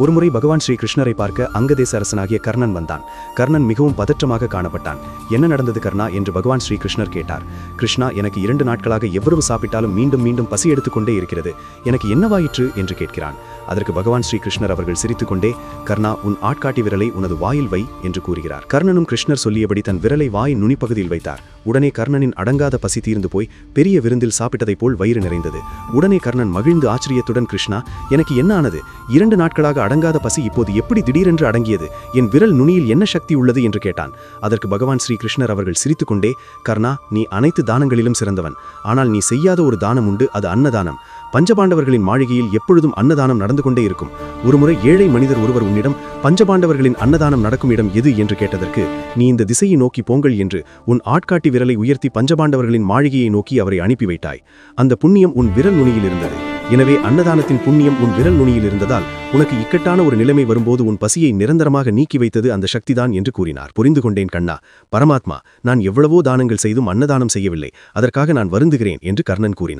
ஒருமுறை பகவான் ஸ்ரீ கிருஷ்ணரை பார்க்க அங்கதேச அரசனாகிய கர்ணன் வந்தான். கர்ணன் மிகவும் பதற்றமாக காணப்பட்டான். என்ன நடந்தது கர்ணா? என்று பகவான் ஸ்ரீ கிருஷ்ணர் கேட்டார். கிருஷ்ணா எனக்கு இரண்டு நாட்களாக எவ்வளவு சாப்பிட்டாலும் மீண்டும் மீண்டும் பசி எடுத்துக்கொண்டே இருக்கிறது. எனக்கு என்னவாயிற்று? என்று கேட்கிறான். அதற்கு பகவான் ஸ்ரீ கிருஷ்ணர் அவர்கள் சிரித்துக்கொண்டே கர்ணா உன் ஆட்காட்டி விரலை உனது வாயில் வை என்று கூறுகிறார். கர்ணனும் கிருஷ்ணர் சொல்லியபடி தன் விரலை வாயின் நுனிப்பகுதியில் வைத்தார். உடனே கர்ணனின் அடங்காத பசி தீர்ந்து போய் பெரிய விருந்தில் சாப்பிட்டதைப் போல் வயிறு நிறைந்தது. உடனே கர்ணன் மகிழ்ந்து ஆச்சரியத்துடன் கிருஷ்ணா எனக்கு என்ன ஆனது? இரண்டு நாட்களாக அடங்காத பசி இப்போது எப்படி திடீரென்று அடங்கியது? என் விரல் நுனியில் என்ன சக்தி உள்ளது? என்று கேட்டான். அதற்கு பகவான் ஸ்ரீ கிருஷ்ணர் அவர்கள் சிரித்துக்கொண்டே கர்ணா நீ அனைத்து தானங்களிலும் சிறந்தவன். ஆனால் நீ செய்யாத ஒரு தானம் உண்டு அது அன்னதானம். பஞ்சபாண்டவர்களின் மாளிகையில் எப்பொழுதும் அன்னதானம் நடந்து கொண்டே இருக்கும். ஒருமுறை ஏழை மனிதர் ஒருவர் உன்னிடம் பஞ்சபாண்டவர்களின் அன்னதானம் நடக்கும் இடம் எது? என்று கேட்டதற்கு நீ இந்த திசையை நோக்கி போங்கள் என்று உன் ஆட்காட்டி விரலை உயர்த்தி பஞ்சபாண்டவர்களின் மாளிகையை நோக்கி அவரை அனுப்பி வைத்தாய். அந்த புண்ணியம் உன் விரல் நுனியில் இருந்தது. எனவே அன்னதானத்தின் புண்ணியம் உன் விரல் நுனியில் இருந்ததால் உனக்கு இக்கட்டான ஒரு நிலைமை வரும்போது உன் பசியை நிரந்தரமாக நீக்கி வைத்தது அந்த சக்திதான் என்று கூறினார். புரிந்து கொண்டேன் கண்ணா. பரமாத்மா நான் எவ்வளவோ தானங்கள் செய்தும் அன்னதானம் செய்யவில்லை. அதற்காக நான் வருந்துகிறேன் என்று கர்ணன் கூறினார்.